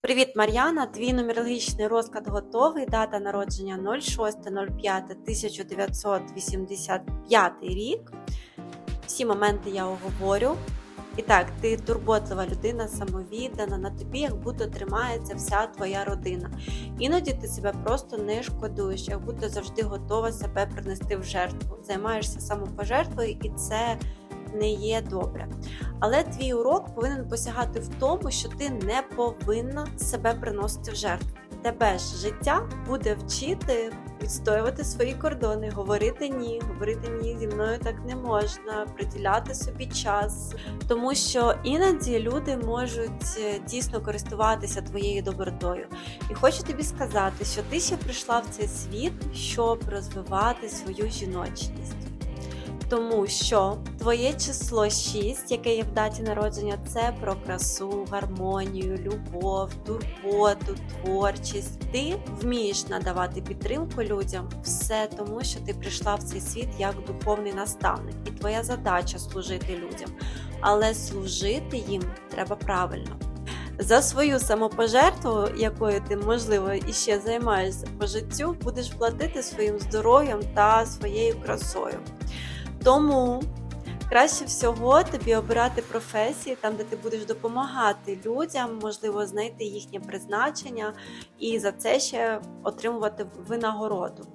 Привіт, Мар'яна! Твій нумерологічний розклад готовий. Дата народження 06.05.1985 рік. Всі моменти я оговорю. І так, ти турботлива людина, самовіддана, на тобі як будто тримається вся твоя родина. Іноді ти себе просто не шкодуєш, як будто завжди готова себе принести в жертву. Займаєшся самопожертвою, і це не є добре. Але твій урок повинен посягати в тому, що ти не повинна себе приносити в жертву. Тебе ж життя буде вчити відстоювати свої кордони, говорити ні, говорити ні, зі мною так не можна, приділяти собі час. Тому що іноді люди можуть е, дійсно користуватися твоєю добротою. І хочу тобі сказати, що ти ще прийшла в цей світ, щоб розвивати свою жіночність тому що твоє число 6, яке є в даті народження, це про красу, гармонію, любов, турботу, творчість. Ти вмієш надавати підтримку людям все тому, що ти прийшла в цей світ як духовний наставник, і твоя задача служити людям. Але служити їм треба правильно. За свою самопожертву, якою ти, можливо, іще займаєшся по життю, будеш платити своїм здоров'ям та своєю красою. Тому краще всього тобі обирати професії, там, де ти будеш допомагати людям, можливо, знайти їхнє призначення і за це ще отримувати винагороду.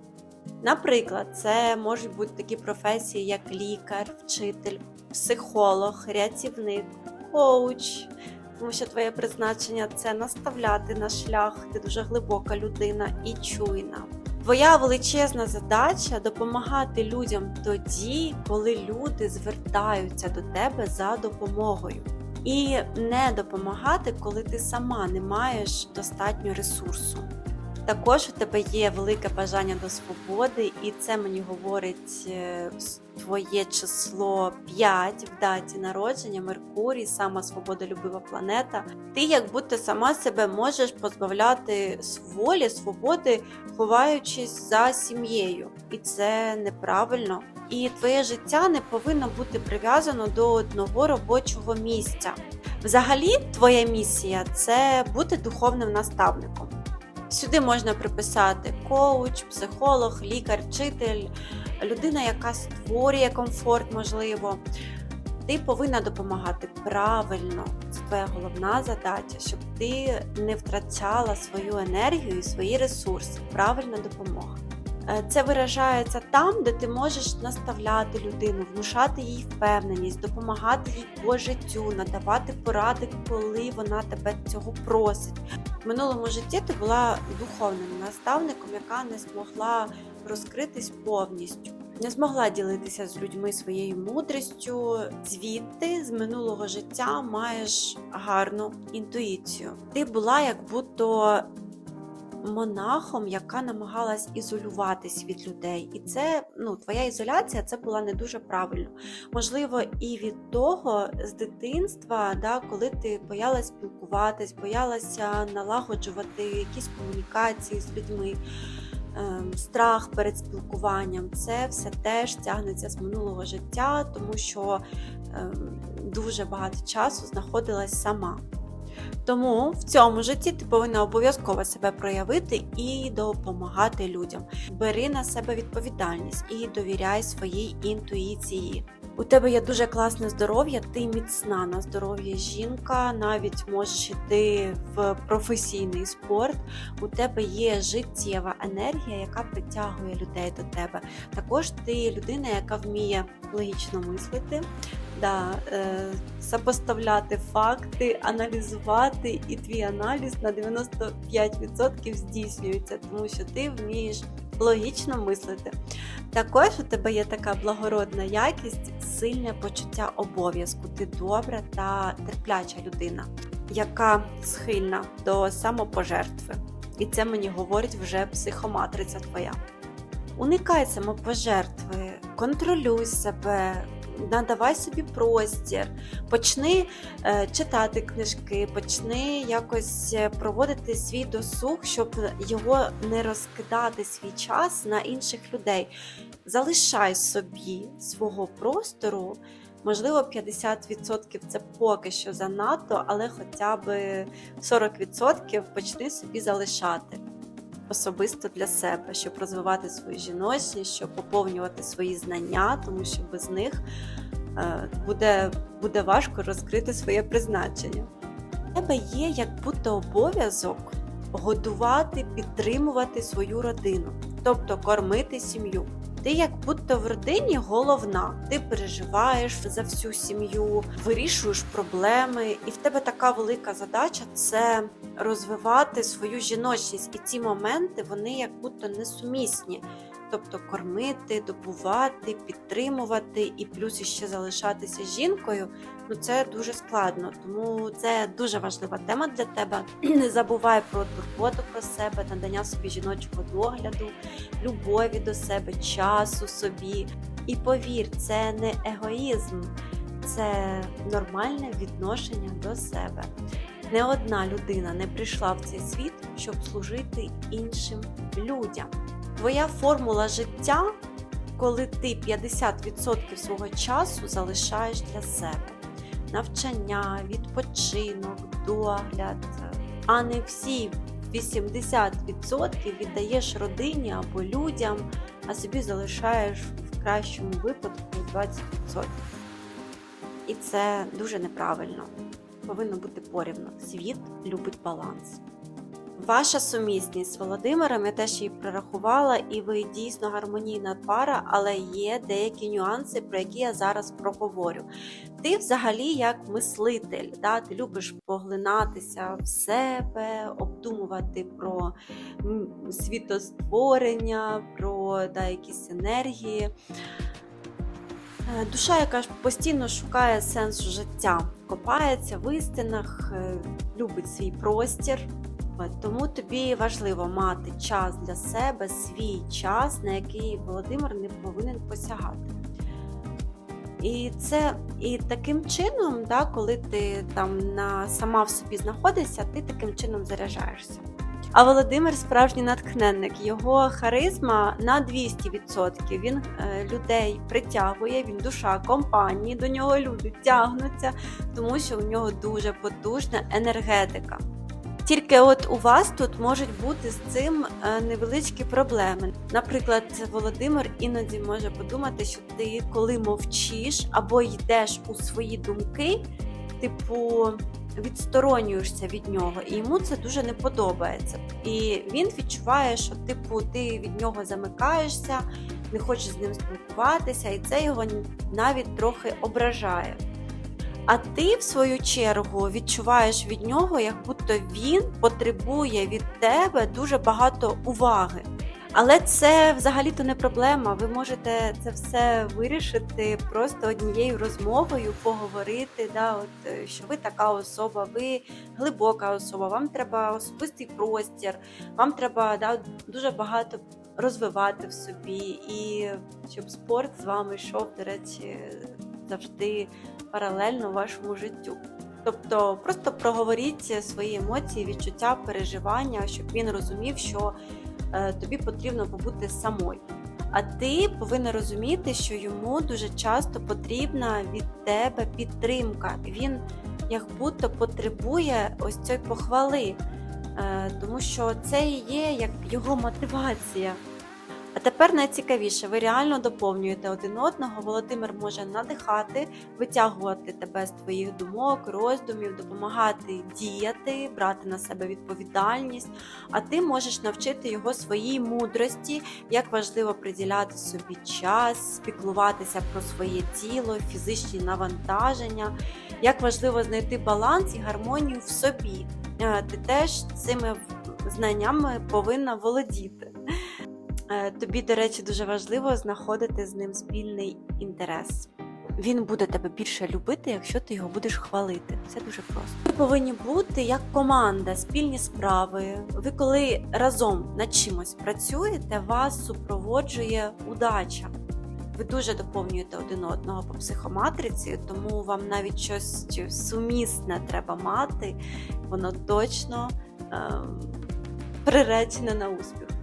Наприклад, це можуть бути такі професії, як лікар, вчитель, психолог, рятівник, коуч. Тому що твоє призначення це наставляти на шлях, ти дуже глибока людина і чуйна. Твоя величезна задача допомагати людям тоді, коли люди звертаються до тебе за допомогою. І не допомагати, коли ти сама не маєш достатньо ресурсу. Також у тебе є велике бажання до свободи, і це мені говорить е, твоє число 5 в даті народження, Меркурій, сама свободолюбива планета. Ти як будто сама себе можеш позбавляти волі, свободи, ховаючись за сім'єю. І це неправильно. І твоє життя не повинно бути прив'язано до одного робочого місця. Взагалі, твоя місія це бути духовним наставником. Сюди можна приписати коуч, психолог, лікар, вчитель, людина, яка створює комфорт, можливо. Ти повинна допомагати правильно. Це твоя головна задача, щоб ти не втрачала свою енергію і свої ресурси. Правильна допомога. Е, Це виражається там, де ти можеш наставляти людину, внушати їй впевненість, допомагати їй по життю, надавати поради, коли вона тебе цього просить. В минулому житті ти була духовним наставником, яка не змогла розкритись повністю, не змогла ділитися з людьми своєю мудрістю. Звідти з минулого життя маєш гарну інтуїцію. Ти була як будто монахом, яка намагалась ізолюватись від людей. І це ну, твоя ізоляція це була не дуже правильно. Можливо, і від того з дитинства, да, коли ти боялась спілкуватись, боялася налагоджувати якісь комунікації з людьми. ем, Страх перед спілкуванням це все теж тягнеться з минулого життя, тому що ем, дуже багато часу знаходилась сама. Тому в цьому житті ти повинна обов'язково себе проявити і допомагати людям. Бери на себе відповідальність і довіряй своїй інтуїції. У тебе є дуже класне здоров'я, ти міцна на здоров'я жінка, навіть можеш йти в професійний спорт. У тебе є життєва енергія, яка притягує людей до тебе. Також ти людина, яка вміє логічно мислити, да, е, сопоставляти факти, аналізувати, і твій аналіз на 95% здійснюється, тому що ти вмієш логічно мислити. Також у тебе є така благородна якість, сильне почуття обов'язку. Ти добра та терпляча людина, яка схильна до самопожертви. І це мені говорить вже психоматриця твоя. Уникай самопожертви, контролюй себе, надавай собі простір, почни е, читати книжки, почни якось е, проводити свій досуг, щоб його не розкидати свій час на інших людей. Залишай собі свого простору. Можливо, 50% це поки що занадто, але хоча б 40% почни собі залишати особисто для себе, щоб розвивати свою жіночність, щоб поповнювати свої знання, тому що без них е, буде, буде важко розкрити своє призначення. Тебе є як будто обов'язок годувати, підтримувати свою родину, тобто кормити сім'ю. Ти як будто в родині головна, ти переживаєш за всю сім'ю, вирішуєш проблеми, і в тебе така велика задача це розвивати свою жіночність. І ці моменти вони як будто несумісні. Тобто кормити, добувати, підтримувати і плюс іще залишатися жінкою. Ну це дуже складно, тому це дуже важлива тема для тебе. Не забувай про турботу про себе, надання собі жіночого догляду, любові до себе, часу собі. І повір, це не егоїзм, це нормальне відношення до себе. Не одна людина не прийшла в цей світ, щоб служити іншим людям. Твоя формула життя, коли ти 50% свого часу залишаєш для себе. Навчання, відпочинок, догляд, а не всі 80% віддаєш родині або людям, а собі залишаєш в кращому випадку 20%. І це дуже неправильно. Повинно бути порівно. Світ любить баланс. Ваша сумісність з Володимиром, я теж її прорахувала, і ви дійсно гармонійна пара, але є деякі нюанси, про які я зараз проговорю. Ти взагалі як мислитель, да? ти любиш поглинатися в себе, обдумувати про світостворення, про да, якісь енергії. Е, Душа, яка постійно шукає сенсу життя, копається в істинах, е, любить свій простір. Е, Тому тобі важливо мати час для себе, свій час, на який Володимир не повинен посягати. І це і таким чином, да, коли ти там на сама в собі знаходишся, ти таким чином заряджаєшся. А Володимир справжній натхненник. Його харизма на 200%. Він е, людей притягує, він душа компанії, до нього люди тягнуться, тому що у нього дуже потужна енергетика. Тільки от у вас тут можуть бути з цим е, невеличкі проблеми. Наприклад, Володимир іноді може подумати, що ти, коли мовчиш або йдеш у свої думки, типу відсторонюєшся від нього, і йому це дуже не подобається. І він відчуває, що типу ти від нього замикаєшся, не хочеш з ним спілкуватися, і це його навіть трохи ображає. А ти, в свою чергу, відчуваєш від нього, як будто він потребує від тебе дуже багато уваги. Але це взагалі-то не проблема. Ви можете це все вирішити просто однією розмовою, поговорити. Да, от, е, що ви така особа, ви глибока особа, вам треба особистий простір, вам треба да, дуже багато розвивати в собі, і щоб спорт з вами йшов, до речі, завжди паралельно вашому життю. Тобто просто проговоріть свої емоції, відчуття, переживання, щоб він розумів, що е, тобі потрібно побути самою. А ти повинна розуміти, що йому дуже часто потрібна від тебе підтримка. Він як будто потребує ось цієї похвали, е, тому що це і є як його мотивація. А тепер найцікавіше, ви реально доповнюєте один одного. Володимир може надихати, витягувати тебе з твоїх думок, роздумів, допомагати діяти, брати на себе відповідальність. А ти можеш навчити його своїй мудрості, як важливо приділяти собі час, спіклуватися про своє тіло, фізичні навантаження, як важливо знайти баланс і гармонію в собі. Е, Ти теж цими знаннями повинна володіти. Е, Тобі, до речі, дуже важливо знаходити з ним спільний інтерес. Він буде тебе більше любити, якщо ти його будеш хвалити. Це дуже просто. Ви повинні бути як команда, спільні справи. Ви коли разом над чимось працюєте, вас супроводжує удача. ви дуже доповнюєте один одного по психоматриці, тому вам навіть щось сумісне треба мати, воно точно ем, приречене на успіх.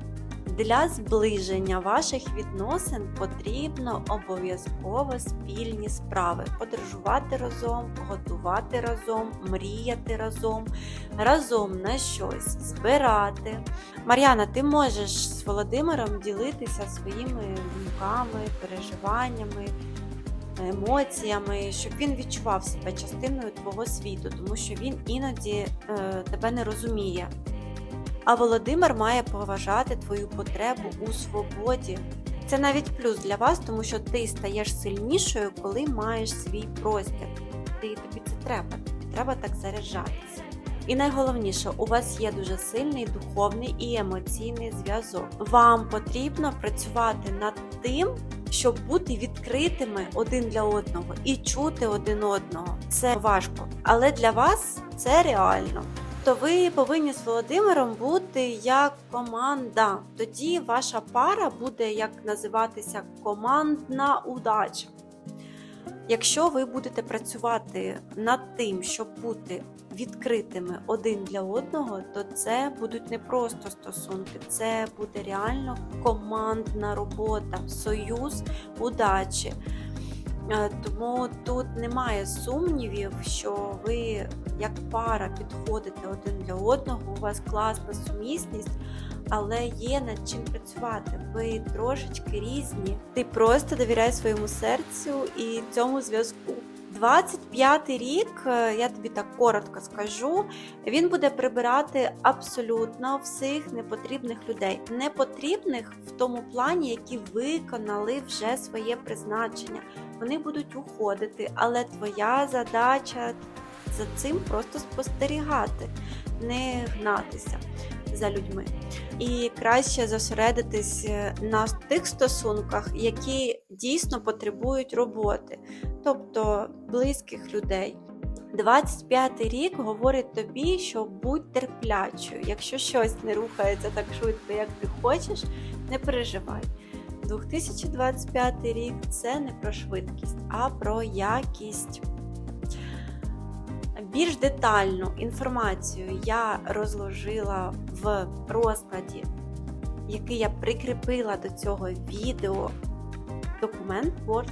Для зближення ваших відносин потрібно обов'язково спільні справи: подорожувати разом, готувати разом, мріяти разом, разом на щось збирати. Мар'яна, ти можеш з Володимиром ділитися своїми думками, переживаннями, емоціями, щоб він відчував себе частиною твого світу, тому що він іноді е, тебе не розуміє. А Володимир має поважати твою потребу у свободі. Це навіть плюс для вас, тому що ти стаєш сильнішою, коли маєш свій простір. Ти тобі це треба, тобі треба так заряджатися. І найголовніше, у вас є дуже сильний духовний і емоційний зв'язок. Вам потрібно працювати над тим, щоб бути відкритими один для одного і чути один одного. Це важко, але для вас це реально. То ви повинні з Володимиром бути як команда. Тоді ваша пара буде як називатися командна удача. Якщо ви будете працювати над тим, щоб бути відкритими один для одного, то це будуть не просто стосунки, це буде реально командна робота, союз удачі. Е, Тому тут немає сумнівів, що ви як пара підходите один для одного, у вас класна сумісність, але є над чим працювати. Ви трошечки різні. Ти просто довіряй своєму серцю і цьому зв'язку. 25-й рік, е, я тобі так коротко скажу, він буде прибирати абсолютно всіх непотрібних людей. Непотрібних в тому плані, які виконали вже своє призначення. Вони будуть уходити, але твоя задача за цим просто спостерігати, не гнатися за людьми. І краще зосередитись е, на тих стосунках, які дійсно потребують роботи, тобто близьких людей. 25-й рік говорить тобі, що будь терплячою. Якщо щось не рухається так швидко, як ти хочеш, не переживай. 2025 рік це не про швидкість, а про якість. Більш детальну інформацію я розложила в розкладі, який я прикріпила до цього відео документ Word.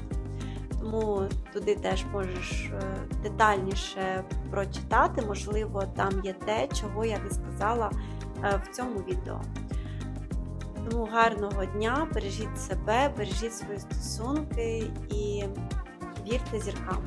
Тому туди теж можеш е, детальніше прочитати, можливо, там є те, чого я не сказала е, в цьому відео. Тому гарного дня, бережіть себе, бережіть свої стосунки і вірте зіркам.